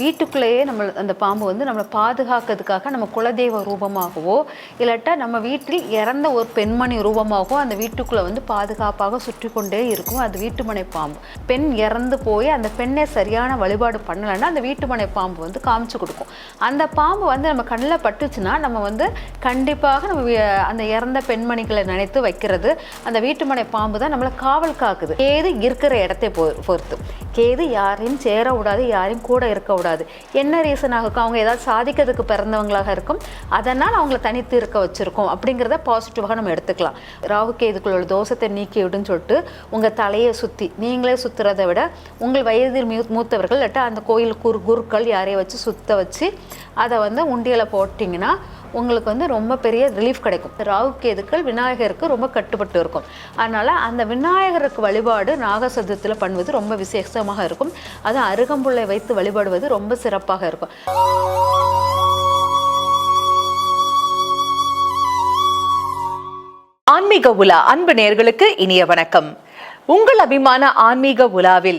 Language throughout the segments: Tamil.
வீட்டுக்குள்ளேயே நம்ம அந்த பாம்பு வந்து நம்மளை பாதுகாக்கிறதுக்காக நம்ம குலதெய்வ ரூபமாகவோ இல்லாட்டா நம்ம வீட்டில் இறந்த ஒரு பெண்மணி ரூபமாகவோ அந்த வீட்டுக்குள்ளே வந்து பாதுகாப்பாக சுற்றி கொண்டே இருக்கும். அது வீட்டுமனை பாம்பு. பெண் இறந்து போய் அந்த பெண்ணை சரியான வழிபாடு பண்ணலைன்னா அந்த வீட்டுமனை பாம்பு வந்து காமிச்சு கொடுக்கும். அந்த பாம்பு வந்து நம்ம கண்ணில் பட்டுச்சுன்னா நம்ம வந்து கண்டிப்பாக நம்ம அந்த இறந்த பெண்மணிகளை நினைத்து வைக்கிறது. அந்த வீட்டுமனை பாம்பு தான் நம்மளை காவல் காக்குது. கேது இருக்கிற இடத்தை பொ பொறுத்து. கேது யாரையும் சேர விடாது யாரையும் கூட இருக்க விடாது என்ன ரீசனாக இருக்கும் அவங்க ஏதாவது சாதிக்கிறதுக்கு பிறந்தவங்களாக இருக்கும். அதனால் அவங்கள தனித்து இருக்க வச்சுருக்கோம். அப்படிங்கிறத பாசிட்டிவாக நம்ம எடுத்துக்கலாம். ராகுக்கு இதுக்குள்ள தோஷத்தை நீக்கி விடுன்னு சொல்லிட்டு உங்கள் தலையை சுற்றி நீங்களே சுற்றுறதை விட உங்கள் வயதில் மூ மூத்தவர்கள் இல்லாட்டா அந்த கோயில் குரு குருக்கள் யாரையும் வச்சு சுற்ற வச்சு அதை வந்து உண்டியலை போட்டிங்கன்னா உங்களுக்கு வந்து ரொம்ப பெரிய ரிலீஃப் கிடைக்கும். ராகு கேதுக்கள் விநாயகருக்கு ரொம்ப கட்டுப்பட்டு இருக்கும். அதனால் அந்த விநாயகருக்கு வழிபாடு நாகசதுரத்தில் பண்ணுவது ரொம்ப விசேஷமாக இருக்கும். அது அருகம்புள்ளை வைத்து வழிபாடுவது ரொம்ப சிறப்பாக இருக்கும். ஆன்மீக உலா அன்பு நேர்களுக்கு இனிய வணக்கம். உங்கள் அபிமான ஆன்மீக உலாவில்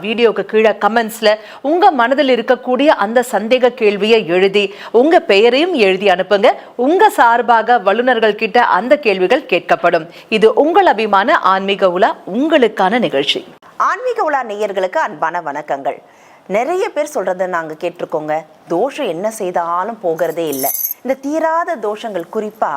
வீடியோக்கு கீழே கமெண்ட்ஸ்ல உங்க மனதில் இருக்கக்கூடிய அந்த சந்தேக கேள்வியை எழுதி உங்கள் பெயரையும் எழுதி அனுப்புங்க. உங்க சார்பாக வல்லுநர்கள் கிட்ட அந்த கேள்விகள் கேட்கப்படும். இது உங்கள் அபிமான ஆன்மீக உலா உங்களுக்கான நிகழ்ச்சி. ஆன்மீக உலா நேயர்களுக்கு அன்பான வணக்கங்கள். நிறைய பேர் சொல்றத நாங்க கேட்டிருக்கோங்க. தோஷம் என்ன செய்தாலும் போகிறதே இல்லை. இந்த தீராத தோஷங்கள் குறிப்பா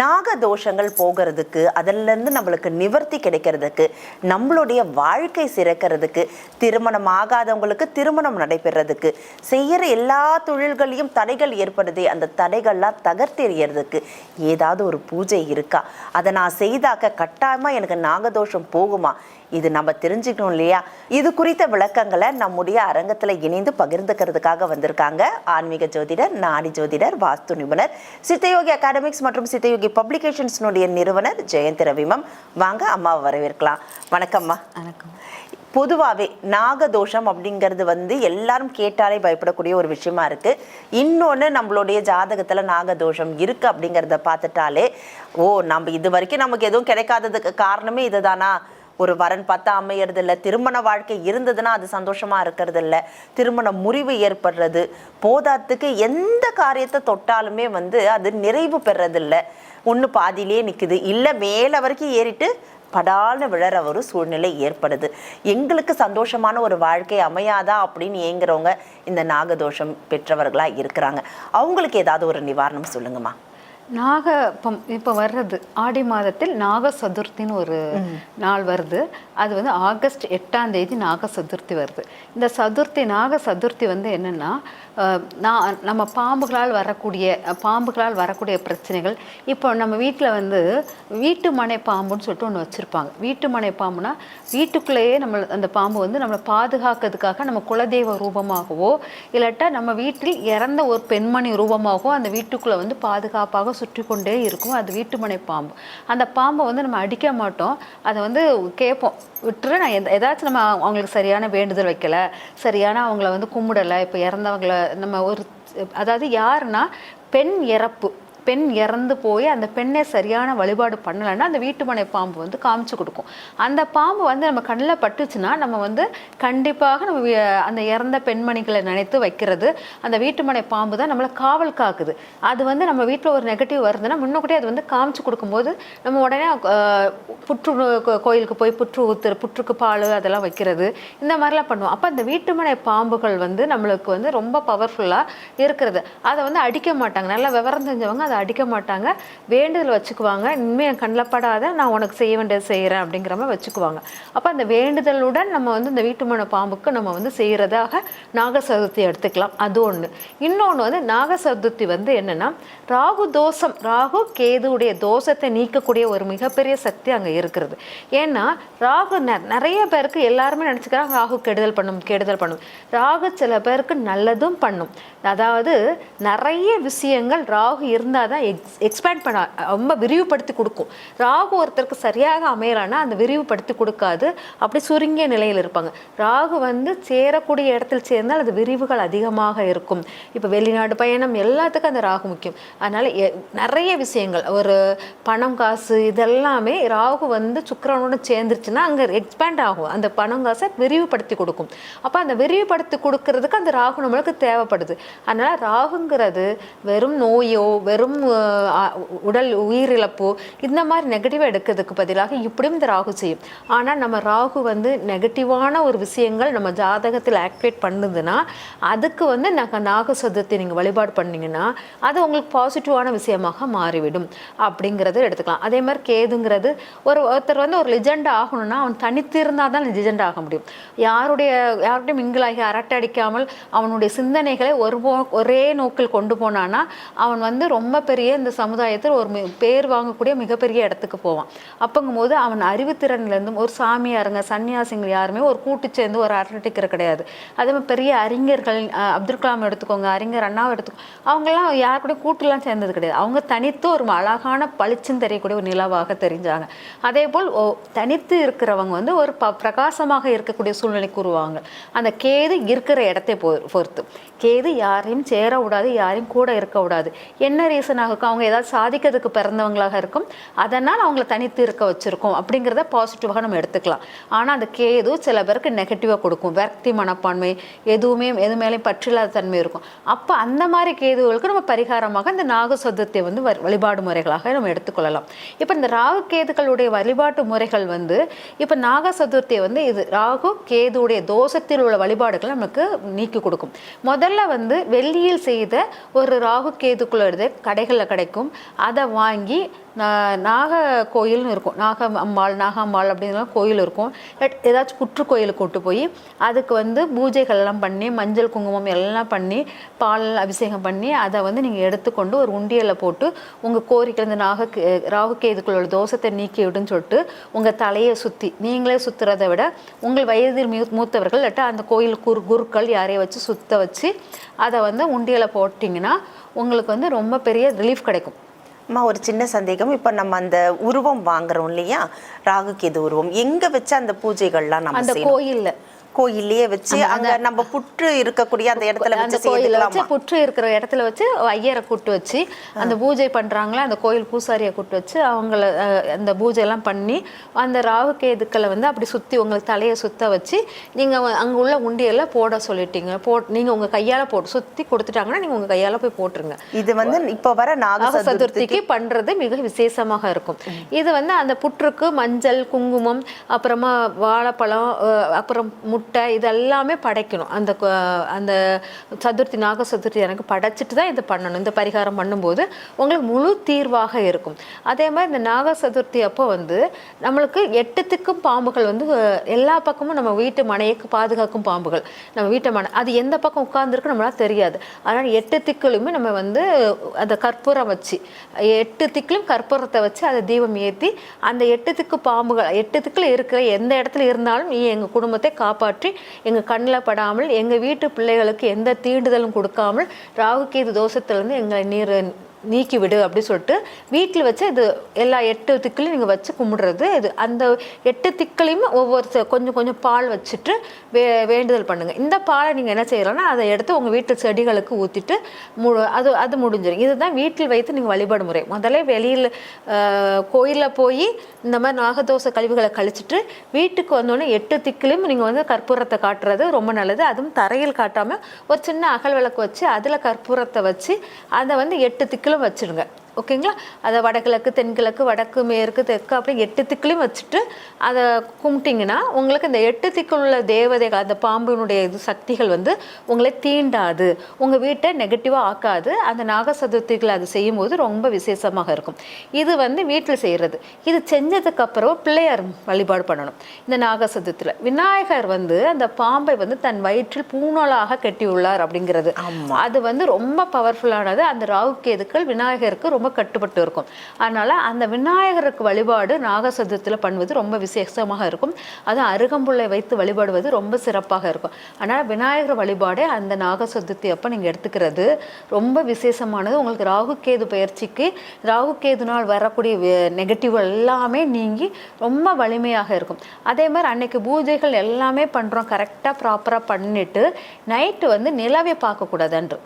நாக தோஷங்கள் போகிறதுக்கு அதிலிருந்து நம்மளுக்கு நிவர்த்தி கிடைக்கிறதுக்கு நம்மளுடைய வாழ்க்கை சிறக்கிறதுக்கு திருமணம் ஆகாதவங்களுக்கு திருமணம் நடைபெறதுக்கு செய்கிற எல்லா தொழில்களையும் தடைகள் ஏற்படுதே அந்த தடைகள்லாம் தகர்த்தெறியறதுக்கு ஏதாவது ஒரு பூஜை இருக்கா? அதை நான் செய்தாக்க கட்டாயமாக எனக்கு நாகதோஷம் போகுமா? இது நம்ம தெரிஞ்சுக்கணும் இல்லையா? இது குறித்த விளக்கங்களை நம்முடைய அரங்கத்தில் இணைந்து பகிர்ந்துக்கிறதுக்காக வந்திருக்காங்க ஆன்மீக ஜோதிடர் நாடி ஜோதிடர் வாஸ்து நிபுணர் சித்தயோகி அகாடமிக்ஸ் மற்றும் சித்தயோகி பப்ளிகேஷன்ஸ்னுடைய நிறுவனர் ஜெயந்த் ரவிமம். வாங்க அம்மாவை வரவேற்கலாம். வணக்கம்மா. வணக்கம். பொதுவாகவே நாகதோஷம் அப்படிங்கிறது வந்து எல்லாரும் கேட்டாலே பயப்படக்கூடிய ஒரு விஷயமா இருக்கு. இன்னொன்று நம்மளுடைய ஜாதகத்தில் நாகதோஷம் இருக்கு அப்படிங்கிறத பார்த்துட்டாலே ஓ நம்ம இது வரைக்கும் நமக்கு எதுவும் கிடைக்காததுக்கு காரணமே இதுதானா? ஒரு வரன் பார்த்தா அமையறது இல்ல திருமண வாழ்க்கை இருந்ததுன்னா அது சந்தோஷமா இருக்கிறது இல்ல திருமண முறிவு ஏற்படுறது போதாத்துக்கு எந்த காரியத்தை தொட்டாலுமே வந்து அது நிறைவு பெறதில்ல ஒன்று பாதியிலே நிற்குது இல்லை மேல வரைக்கும் ஏறிட்டு படால்னு விழற ஒரு சூழ்நிலை ஏற்படுது. எங்களுக்கு சந்தோஷமான ஒரு வாழ்க்கை அமையாதா அப்படின்னு ஏங்குறவங்க இந்த நாகதோஷம் பெற்றவர்களாக இருக்கிறாங்க. அவங்களுக்கு ஏதாவது ஒரு நிவாரணம் சொல்லுங்கம்மா. நாக இப்போ இப்போ வர்றது ஆடி மாதத்தில் நாக சதுர்த்தின்னு ஒரு நாள் வருது. அது வந்து ஆகஸ்ட் எட்டாம் தேதி நாக சதுர்த்தி வருது. இந்த சதுர்த்தி நாக சதுர்த்தி வந்து என்னென்னா நான் நம்ம பாம்புகளால் வரக்கூடிய பாம்புகளால் வரக்கூடிய பிரச்சனைகள். இப்போ நம்ம வீட்டில் வந்து வீட்டு மனை பாம்புன்னு சொல்லிட்டு ஒன்று வச்சுருப்பாங்க. வீட்டு மனை பாம்புனா வீட்டுக்குள்ளேயே நம்ம அந்த பாம்பு வந்து நம்மளை பாதுகாக்கிறதுக்காக நம்ம குலதெய்வ ரூபமாகவோ இல்லாட்டா நம்ம வீட்டில் இறந்த ஒரு பெண்மணி ரூபமாகவோ அந்த வீட்டுக்குள்ளே வந்து பாதுகாப்பாக சுற்றி கொண்டே இருக்கும். அது வீட்டுமனை பாம்பு. அந்த பாம்பை வந்து நம்ம அடிக்க மாட்டோம். அதை வந்து கேட்போம். விட்டுரு நான் எந்த ஏதாச்சும் நம்ம அவங்களுக்கு சரியான வேண்டுதல் வைக்கல சரியான அவங்கள வந்து கும்பிடலை இப்போ இறந்தவங்கள நம்ம ஒரு அதாவது யாருன்னா பெண் இறப்பு. பெண் இறந்து போய் அந்த பெண்ணை சரியான வழிபாடு பண்ணலைன்னா அந்த வீட்டுமனை பாம்பு வந்து காமிச்சு கொடுக்கும். அந்த பாம்பு வந்து நம்ம கண்ணில் பட்டுச்சுன்னா நம்ம வந்து கண்டிப்பாக நம்ம அந்த இறந்த பெண்மணிகளை நினைத்து வைக்கிறது. அந்த வீட்டுமனை பாம்பு தான் நம்மளை காவல் காக்குது. அது வந்து நம்ம வீட்டில் ஒரு நெகட்டிவ் வருதுன்னா முன்னக்கூட்டியே அது வந்து காமிச்சு கொடுக்கும்போது நம்ம உடனே புற்று கோ- கோயிலுக்கு போய் புற்று ஊத்துற புற்றுக்கு பால் அதெல்லாம் வைக்கிறது. இந்த மாதிரிலாம் பண்ணுவோம். அப்போ அந்த வீட்டுமனை பாம்புகள் வந்து நம்மளுக்கு வந்து ரொம்ப பவர்ஃபுல்லாக இருக்கிறது. அதை வந்து அடிக்க மாட்டாங்க. நல்லா விவரம் தெரிஞ்சவங்க அதை அடிக்க மாட்டாங்க. வேண்டுதல் வச்சுக்குவாங்க. இனிமேல் என் கண்ணில் படாத நான் உனக்கு செய்ய வேண்டியது செய்கிறேன் அப்படிங்கிற மாதிரி வச்சுக்குவாங்க. அப்போ அந்த வேண்டுதலுடன் நம்ம வந்து இந்த வீட்டுமன பாம்புக்கு நம்ம வந்து செய்கிறதாக நாக சதுர்த்தி எடுத்துக்கலாம். அது ஒன்று இன்னொன்று வந்து நாக சதுர்த்தி வந்து என்னென்னா ராகு தோஷம் ராகு கேதுவுடைய தோஷத்தை நீக்கக்கூடிய ஒரு மிகப்பெரிய சக்தி அங்கே இருக்கிறது. ஏன்னா ராகு நெ- நிறைய பேருக்கு எல்லாருமே நினச்சிக்கிறாங்க ராகு கெடுதல் பண்ணும் கெடுதல் பண்ணும். ராகு சில பேருக்கு நல்லதும் பண்ணும். அதாவது நிறைய விஷயங்கள் ராகு இருந்தால் தான் எக்ஸ் எக்ஸ்பேண்ட் பண்ண ரொம்ப விரிவுபடுத்தி கொடுக்கும். ராகு ஒருத்தருக்கு சரியாக அமையலான்னா அந்த விரிவுபடுத்தி கொடுக்காது. அப்படி சுருங்கிய நிலையில் இருப்பாங்க. ராகு வந்து சேரக்கூடிய இடத்தில் சேர்ந்தால் அது விரிவுகள் அதிகமாக இருக்கும். இப்போ வெளிநாடு பயணம் எல்லாத்துக்கும் அந்த ராகு முக்கியம். அதனால் எ- நிறைய விஷயங்கள். ஒரு பணம் காசு இதெல்லாமே ராகு வந்து சுக்கிரனோட சேர்ந்துருச்சுன்னா அங்கே எக்ஸ்பேண்ட் ஆகும். அந்த பணம் காசை விரிவுபடுத்தி கொடுக்கும். அப்போ அந்த விரிவுபடுத்தி கொடுக்கறதுக்கு அந்த ராகு நம்மளுக்கு தேவைப்படுது. அதனால் ராகுங்கிறது வெறும் நோயோ வெறும் அஹ், உடல் உயிரிழப்பு இந்த மாதிரி நெகட்டிவாக எடுக்கிறதுக்கு பதிலாக இப்படியும் இந்த ராகு செய்யும். ஆனால் நம்ம ராகு வந்து நெகட்டிவான ஒரு விஷயங்கள் நம்ம ஜாதகத்தில் ஆக்டிவேட் பண்ணுதுன்னா அதுக்கு வந்து நாங்கள் நாக சதுர்த்தி நீங்கள் வழிபாடு பண்ணீங்கன்னா அது உங்களுக்கு பாசிட்டிவான விஷயமாக மாறிவிடும் அப்படிங்கிறத எடுத்துக்கலாம். அதே மாதிரி கேதுங்கிறது ஒரு ஒருத்தர் வந்து ஒரு லிஜெண்ட் ஆகணும்னா அவன் தனித்து இருந்தால் தான் லிஜெண்ட் ஆக முடியும். யாருடைய யாருடைய மிங்கிலாகி அரட்டை அடிக்காமல் அவனுடைய சிந்தனைகளை ஒரு ஒரே நோக்கில் கொண்டு போனான்னா அவன் வந்து ரொம்ப பெரிய இந்த சமுதாயத்தில் ஒரு பேர் வாங்கக்கூடிய மிகப்பெரிய இடத்துக்கு போவான். அப்பங்கும்போது அவன் அறிவுத்திறன்லேருந்தும் ஒரு சாமியாருங்க சன்னியாசிங்க யாருமே ஒரு கூட்டு சேர்ந்து ஒரு அரட்டிக்கிற கிடையாது. அதே மாதிரி பெரிய அறிஞர்கள் அப்துல் கலாம் எடுத்துக்கோங்க அறிஞர் அண்ணாவை எடுத்துக்கோ அவங்கெல்லாம் யார் கூட கூட்டுலாம் சேர்ந்தது கிடையாது. அவங்க தனித்து ஒரு அழகான பளிச்சுன்னு தெரியக்கூடிய ஒரு நிலவாக தெரிஞ்சாங்க. அதே போல் ஓ- தனித்து இருக்கிறவங்க வந்து ஒரு ப பிரகாசமாக இருக்கக்கூடிய சூழ்நிலைக்கு உருவாங்க அந்த கேது இருக்கிற இடத்தை பொறுத்து. கேது யாரையும் சேர விடாது யாரையும் கூட இருக்க விடாது என்ன பர்சனாக இருக்கும் அவங்க ஏதாவது சாதிக்கிறதுக்கு பிறந்தவங்களாக இருக்கும். அதனால் அவங்கள தனித்து இருக்க வச்சுருக்கோம். அப்படிங்கிறத பாசிட்டிவாக நம்ம எடுத்துக்கலாம். ஆனால் அந்த கேது சில பேருக்கு நெகட்டிவாக கொடுக்கும். விரக்தி மனப்பான்மை எதுவுமே எது மேலேயும் பற்றில்லாத தன்மை இருக்கும். அப்போ அந்த மாதிரி கேதுகளுக்கு நம்ம பரிகாரமாக இந்த நாக சதுர்த்தியை வந்து வழிபாடு முறைகளாக நம்ம எடுத்துக்கொள்ளலாம். இப்போ இந்த ராகு கேதுகளுடைய வழிபாட்டு முறைகள் வந்து இப்போ நாக சதுர்த்தியை வந்து இது ராகு கேதுவுடைய தோஷத்தில் உள்ள வழிபாடுகளை நமக்கு நீக்கி கொடுக்கும். முதல்ல வந்து வெள்ளியில் செய்த ஒரு ராகு கேதுக்குள்ள கடைகளில் கிடைக்கும். அதை வாங்கி நாக கோயில்னு இருக்கும். நாக அம்பாள் நாகாம்பாள் அப்படிங்கிற கோயில் இருக்கும். இல்லாட்டி ஏதாச்சும் குற்று கோயிலுக்கு கூட்டு போய் அதுக்கு வந்து பூஜைகள்லாம் பண்ணி மஞ்சள் குங்குமம் எல்லாம் பண்ணி பால் அபிஷேகம் பண்ணி அதை வந்து நீங்கள் எடுத்துக்கொண்டு ஒரு உண்டியலில் போட்டு உங்கள் கோரிக்கை இந்த நாக ராகு கேதுக்குள்ள தோஷத்தை நீக்கி விடுன்னு சொல்லிட்டு உங்கள் தலையை சுற்றி நீங்களே சுற்றுறதை விட உங்கள் வயதில் மூ மூத்தவர்கள் இல்லாட்டா அந்த கோயில் குரு குருக்கள் யாரையும் வச்சு சுத்த வச்சு அதை வந்து உண்டியலை போட்டிங்கன்னா உங்களுக்கு வந்து ரொம்ப பெரிய ரிலீஃப் கிடைக்கும். அம்மா ஒரு சின்ன சந்தேகம். இப்போ நம்ம அந்த உருவம் வாங்குறோம் இல்லையா? ராகு கேது உருவம். எங்க வச்சு அந்த பூஜைகள்லாம் நம்ம கோயில்ல. கோயில்லயே வச்சு அங்க நம்ம புற்று இருக்கக்கூடிய அந்த இடத்துல அந்த வச்சு கோயில வச்சு புற்று இருக்கிற இடத்துல வச்சு ஐயரை கூட்டு வச்சு அந்த பூஜை பண்றாங்களா அந்த கோயில் பூசாரியை கூட்டு வச்சு அவங்கள அந்த பூஜை எல்லாம் பண்ணி அந்த ராகு கேதுக்களை வந்து அப்படி சுத்தி உங்களுக்கு தலையை சுத்த வச்சு நீங்க அங்க உள்ள உண்டியெல்லாம் போட சொல்லிட்டீங்க. போட் நீங்க உங்க கையால போட்டு சுத்தி கொடுத்துட்டாங்கன்னா நீங்க உங்க கையால போய் போட்டுருங்க. இது வந்து இப்ப வர நாக சதுர்த்திக்கு பண்றது மிக விசேஷமாக இருக்கும். இது வந்து அந்த புற்றுக்கு மஞ்சள் குங்குமம் அப்புறமா வாழைப்பழம் அப்புறம் முட்டை இதெல்லாமே படைக்கணும். அந்த அந்த சதுர்த்தி நாக சதுர்த்தி எனக்கு படைச்சிட்டு தான் இது பண்ணணும். இந்த பரிகாரம் பண்ணும்போது உங்களுக்கு முழு தீர்வாக இருக்கும். அதே மாதிரி இந்த நாக சதுர்த்தி அப்போ வந்து நம்மளுக்கு எட்டுத்துக்கும் பாம்புகள் வந்து எல்லா பக்கமும் நம்ம வீட்டு மனையைக்கு பாதுகாக்கும் பாம்புகள். நம்ம வீட்டு மனை அது எந்த பக்கம் உட்கார்ந்துருக்கு நம்மளால தெரியாது. அதனால் எட்டு திக்கிலுமே நம்ம வந்து அந்த கற்பூரம் வச்சு எட்டு திக்கிலும் கற்பூரத்தை வச்சு அதை தீபம் ஏற்றி அந்த எட்டு திக்கு பாம்புகள் எட்டு திக்கில் இருக்கிற எந்த இடத்துல இருந்தாலும் நீ எங்கள் குடும்பத்தை காப்பாற்று. எங்கள் கண்ணில் படாமல் எங்கள் வீட்டு பிள்ளைகளுக்கு எந்த தீண்டுதலும் கொடுக்காமல் ராகுகேது தோஷத்திலிருந்து எங்களை நீர் நீக்கி விடு அப்படி சொல்லிட்டு வீட்டில் வச்சு இது எல்லா எட்டு திக்கிலையும் நீங்கள் வச்சு கும்பிடுறது இது. அந்த எட்டு திக்களையும் ஒவ்வொரு கொஞ்சம் கொஞ்சம் பால் வச்சுட்டு வே வேண்டுதல் பண்ணுங்கள் இந்த பாலை நீங்கள் என்ன செய்யலாம்னா அதை எடுத்து உங்கள் வீட்டு செடிகளுக்கு ஊற்றிட்டு மு அது அது முடிஞ்சிடும். இதுதான் வீட்டில் வைத்து நீங்கள் வழிபாடு முறை. முதல்ல வெளியில் கோயிலில் போய் இந்த மாதிரி நாகதோஷ கழிவுகளை கழிச்சிட்டு வீட்டுக்கு வந்தோடனே எட்டு திக்கிலையும் நீங்கள் வந்து கற்பூரத்தை காட்டுறது ரொம்ப நல்லது. அதுவும் தரையில் காட்டாமல் ஒரு சின்ன அகல் விளக்கு வச்சு அதில் கற்பூரத்தை வச்சு அதை வந்து எட்டு திக்கில் வச்சிடுங்க. ஓகேங்களா? அதை வடகிழக்கு தென்கிழக்கு வடக்கு மேற்கு தெற்கு அப்படி எட்டு திக்குலையும் வச்சுட்டு அதை கும்பிட்டிங்கன்னா உங்களுக்கு இந்த எட்டு திக்குள்ள உள்ள தேவதைகள் அந்த பாம்பினுடைய இது சக்திகள் வந்து உங்களை தீண்டாது. உங்கள் வீட்டை நெகட்டிவாக ஆக்காது. அந்த நாக சதுர்த்திகளை அது செய்யும்போது ரொம்ப விசேஷமாக இருக்கும். இது வந்து வீட்டில் செய்கிறது இது செஞ்சதுக்கு அப்புறம் பிள்ளையார் வழிபாடு பண்ணணும். இந்த நாக சதுர்த்தியில் விநாயகர் வந்து அந்த பாம்பை வந்து தன் வயிற்றில் பூணலாக கட்டியுள்ளார் அப்படிங்கிறது. அது வந்து ரொம்ப பவர்ஃபுல்லானது அந்த ராகு கேதுக்கள் விநாயகருக்கு ரொம்ப ரொம்ப கட்டுப்பட்டு இருக்கும். அதனால் அந்த விநாயகருக்கு வழிபாடு நாக சதுர்த்தியில் பண்ணுவது ரொம்ப விசேஷமாக இருக்கும். அது அருகம்புள்ளை வைத்து வழிபாடுவது ரொம்ப சிறப்பாக இருக்கும். அதனால் விநாயகர் வழிபாடே அந்த நாகசதுர்த்தி அப்போ நீங்கள் எடுத்துக்கிறது ரொம்ப விசேஷமானது. உங்களுக்கு ராகுகேது பயிற்சிக்கு ராகுகேதுனால் வரக்கூடிய நெகட்டிவ் எல்லாமே நீங்கி ரொம்ப வலிமையாக இருக்கும். அதே மாதிரி அன்னைக்கு பூஜைகள் எல்லாமே பண்ணுறோம் கரெக்டாக ப்ராப்பராக பண்ணிட்டு நைட்டு வந்து நிலவை பார்க்கக்கூடாது அன்று.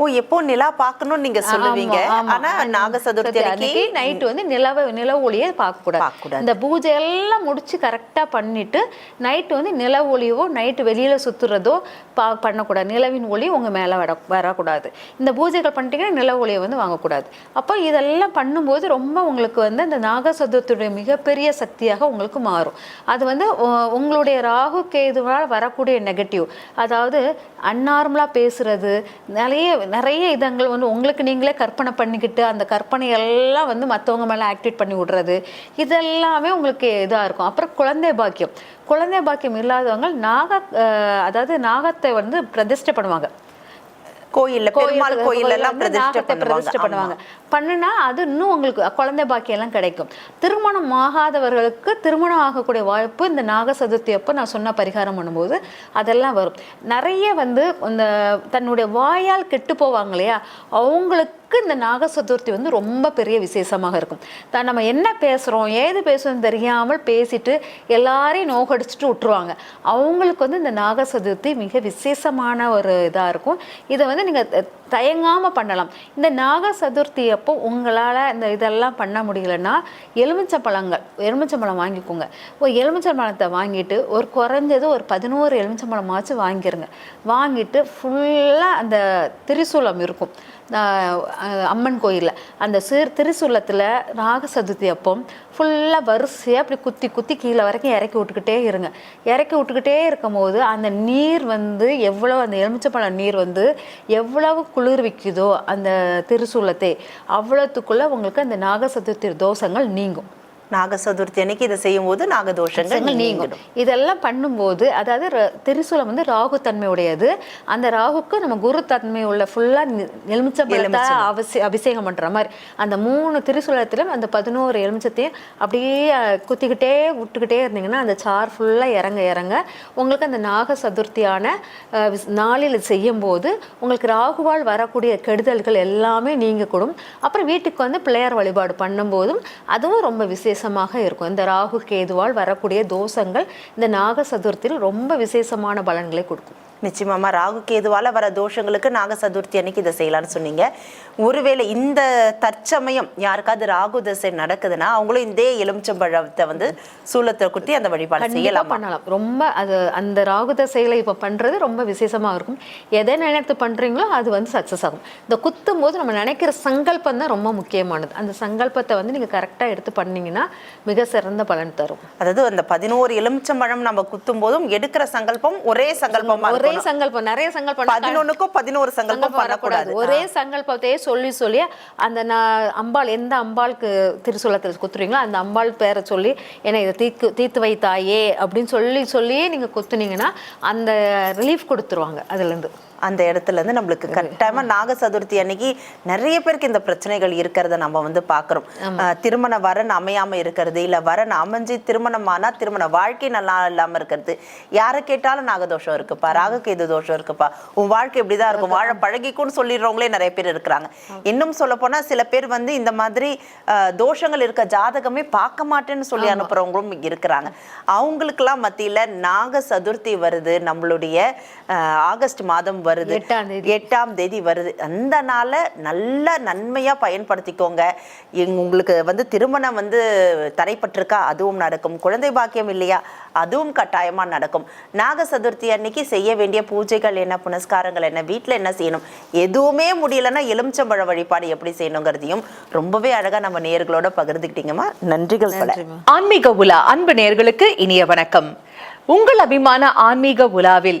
ஓ எப்போ நிலா பார்க்கணும்னு நீங்க சொல்லுவீங்க. ஆனா நாக சதுர்த்தி அன்னைக்கு நைட்டு வந்து நிலவ நிலவு ஒளியை பார்க்கக்கூடாது. பார்க்கக்கூடாது. இந்த பூஜை எல்லாம் முடிச்சு கரெக்டாக பண்ணிட்டு நைட்டு வந்து நில ஒளியவோ நைட்டு வெளியில சுத்துறதோ பா பண்ணக்கூடாது. நிலவின் ஒளி உங்க மேல வர வரக்கூடாது. இந்த பூஜைகள் பண்ணிட்டீங்கன்னா நில ஒளியை வந்து வாங்கக்கூடாது. அப்போ இதெல்லாம் பண்ணும்போது ரொம்ப உங்களுக்கு வந்து அந்த நாக சதுர்த்தியுடைய மிகப்பெரிய சக்தியாக உங்களுக்கு மாறும். அது வந்து உங்களுடைய ராகு கேதுவால் வரக்கூடிய நெகட்டிவ் அதாவது அன்னார்மலாக பேசுறது நிறைய நிறைய இதங்கள் வந்து உங்களுக்கு நீங்களே கற்பனை பண்ணிக்கிட்டு அந்த கற்பனை எல்லாம் வந்து மற்றவங்க மேலே ஆக்டிவேட் பண்ணி விடுறது இதெல்லாமே உங்களுக்கு இதாக இருக்கும். அப்புறம் குழந்தை பாக்கியம். குழந்தை பாக்கியம் இல்லாதவங்க நாக அதாவது நாகத்தை வந்து பிரதிஷ்டை பண்ணுவாங்க. கோயில்ல பெருமாள் கோயிலுக்கு கோயில் எல்லாம் பிரதிஷ்டை பண்ணுவாங்க. பண்ணுனா அது இன்னும் உங்களுக்கு குழந்தை பாக்கியம் எல்லாம் கிடைக்கும். திருமணம் ஆகாதவர்களுக்கு திருமணம் ஆகக்கூடிய வாய்ப்பு இந்த நாக சதுர்த்தி அப்போ நான் சொன்ன பரிகாரம் பண்ணும்போது அதெல்லாம் வரும். நிறைய வந்து இந்த தன்னுடைய வாயால் கெட்டு போவாங்க இல்லையா? அவங்களுக்கு இந்த நாக சதுர்த்தி வந்து ரொம்ப பெரிய விசேஷமாக இருக்கும். தான் நம்ம என்ன பேசுகிறோம் ஏது பேசுகிறோம் தெரியாமல் பேசிட்டு எல்லாரையும் நோகடிச்சிட்டு விட்டுருவாங்க அவங்களுக்கு வந்து இந்த நாக சதுர்த்தி மிக விசேஷமான ஒரு இதாக இருக்கும். இதை வந்து நீங்கள் தயங்காமல் பண்ணலாம். இந்த நாக சதுர்த்தி அப்போ உங்களால் இந்த இதெல்லாம் பண்ண முடியலன்னா எலுமிச்சம்பழங்கள் எலுமிச்சம்பழம் வாங்கிக்கோங்க. ஒரு எலுமிச்சம்பழத்தை வாங்கிட்டு ஒரு குறைஞ்சது ஒரு பதினோரு எலுமிச்சம்பழமாச்சும் வாங்கிருங்க. வாங்கிட்டு ஃபுல்லாக அந்த திரிசூலம் இருக்கும். அம்மன் கோயிலில். அந்த சிறு திருசூலத்தில் நாக சதுர்த்தி அப்போ ஃபுல்லாக வரிசையாக அப்படி குத்தி குத்தி கீழே வரைக்கும் இறக்கி விட்டுக்கிட்டே இருங்க. இறக்கி விட்டுக்கிட்டே இருக்கும் போது அந்த நீர் வந்து எவ்வளோ அந்த எலுமிச்சப்பழம் நீர் வந்து எவ்வளவு குளிர்விக்குதோ அந்த திரிசூலத்தை அவ்வளோத்துக்குள்ளே உங்களுக்கு அந்த நாக சதுர்த்தி தோஷங்கள் நீங்கும். நாக சதுர்த்தி அன்னைக்கு இதை செய்யும் போது நாக தோஷங்கள் நீங்கும். இதெல்லாம் பண்ணும்போது அதாவது திரிசூலம் வந்து ராகு தன்மை உடையது அந்த ராகுக்கு நம்ம குரு தன்மை உள்ள ஃபுல்லா எலுமிச்சம்பழத்தை அவசி அபிஷேகம் பண்ற மாதிரி. அந்த மூணு திரிசூலத்திலும் அந்த பதினோரு எலுமிச்சத்தையும் அப்படியே குத்திக்கிட்டே விட்டுக்கிட்டே இருந்தீங்கன்னா அந்த சார் ஃபுல்லா இறங்க இறங்க உங்களுக்கு அந்த நாக சதுர்த்தியான நாளில் செய்யும் போது உங்களுக்கு ராகுவால் வரக்கூடிய கெடுதல்கள் எல்லாமே நீங்கக்கூடும். அப்புறம் வீட்டுக்கு வந்து பிள்ளையார் வழிபாடு பண்ணும்போதும் அதுவும் ரொம்ப விசேஷமாக இருக்கும். இந்த ராகு கேதுவால் வரக்கூடிய தோஷங்கள் இந்த நாக சதுர்த்தியில் ரொம்ப விசேஷமான பலன்களை கொடுக்கும். நிச்சயமாமா ராகு கேதுவால வர தோஷங்களுக்கு நாக சதுர்த்தி அன்னைக்கு இதை செய்யலாம்னு சொன்னீங்க. ஒருவேளை இந்த தற்சமயம் யாருக்காவது ராகு தசை நடக்குதுன்னா அவங்களும் இதே எலுமிச்சம்பழத்தை வந்து சூலத்தை குத்தி அந்த வழிபாடு செய்யலாமா? பண்ணலாம். ரொம்ப அது அந்த ராகுத செயலை இப்போ பண்றது ரொம்ப விசேஷமா இருக்கும். எதை நினைத்து பண்றீங்களோ அது வந்து சக்ஸஸ் ஆகும். இந்த குத்தும் போது நம்ம நினைக்கிற சங்கல்பம் தான் ரொம்ப முக்கியமானது. அந்த சங்கல்பத்தை வந்து நீங்க கரெக்டா எடுத்து பண்ணீங்கன்னா மிக சிறந்த பலன் தரும். அதாவது அந்த பதினோரு எலுமிச்சம்பழம் நம்ம குத்தும் போதும் எடுக்கிற சங்கல்பம் ஒரே சங்கல்பமா ஒரே இருக்கணும் சங்கல்பம் நிறைய சங்கல்பம் பதினொன்னுக்கும் பதினோரு சங்கல்பம் பண்ணக்கூடாது. ஒரே சங்கல்பத்தையே சொல்லி சொல்லி அந்த நான் அம்பாள் எந்த அம்பாளுக்கு திருசூலத்தில் குத்துறீங்களோ அந்த அம்பாள் பேரை சொல்லி என்னை இதை தீக்கு தீர்த்து வைத்தாயே அப்படின்னு சொல்லி சொல்லியே நீங்க குத்துனீங்கன்னா அந்த ரிலீஃப் கொடுத்துருவாங்க அதுல இருந்து அந்த இடத்துல இருந்து நம்மளுக்கு கட்டாயமா நாக சதுர்த்தி அன்னைக்கு நிறைய பேருக்கு இந்த பிரச்சனைகள் இருக்கிறத நம்ம வந்து பாக்குறோம். அஹ், திருமண வரன் அமையாம இருக்கிறது இல்ல வரன் அமைஞ்சு திருமணம் ஆனா திருமண வாழ்க்கை நல்லா இல்லாம இருக்கிறது. யாரை கேட்டாலும் நாகதோஷம் இருக்குப்பா ராககேது தோஷம் இருக்குப்பா. உன் வாழ்க்கை இப்படிதான் இருக்கும் வாழ பழகிக்கும்னு சொல்லிடுறவங்களே நிறைய பேர் இருக்கிறாங்க. இன்னும் சொல்ல போனா சில பேர் வந்து இந்த மாதிரி தோஷங்கள் இருக்க ஜாதகமே பார்க்க மாட்டேன்னு சொல்லி அனுப்புறவங்களும் இருக்கிறாங்க. அவங்களுக்கெல்லாம் மத்தியில நாக சதுர்த்தி வருது நம்மளுடைய ஆகஸ்ட் மாதம் வருது. எட்டாம் தேதி. எட்டாம் தேதி வருது. அந்த நாளை நல்ல நன்மையா பயன்படுத்திக்கோங்க. உங்களுக்கு வந்து திருமணம் வந்து தடைப்பட்டிருக்கா அதுவும் நடக்கும். குழந்தை பாக்கியம் இல்லையா அதுவும் கட்டாயமா நடக்கும். நாக சதுர்த்தி அன்னைக்கு செய்ய வேண்டிய பூஜைகள் என்ன புனஸ்காரங்கள் என்ன வீட்ல என்ன செய்யணும் எதுவுமே முடியலன்னா எலுமிச்சம்பழ வழிபாடு எப்படி செய்யணுங்கிறதையும் ரொம்பவே அழகா நம்ம நேயர்களோட பகிர்ந்துக்கிட்டீங்கம்மா. நன்றிகள் பல. ஆன்மீக உலா அன்பு நேயர்களுக்கு இனிய வணக்கம். உங்கள் அபிமான ஆன்மீக உலாவில்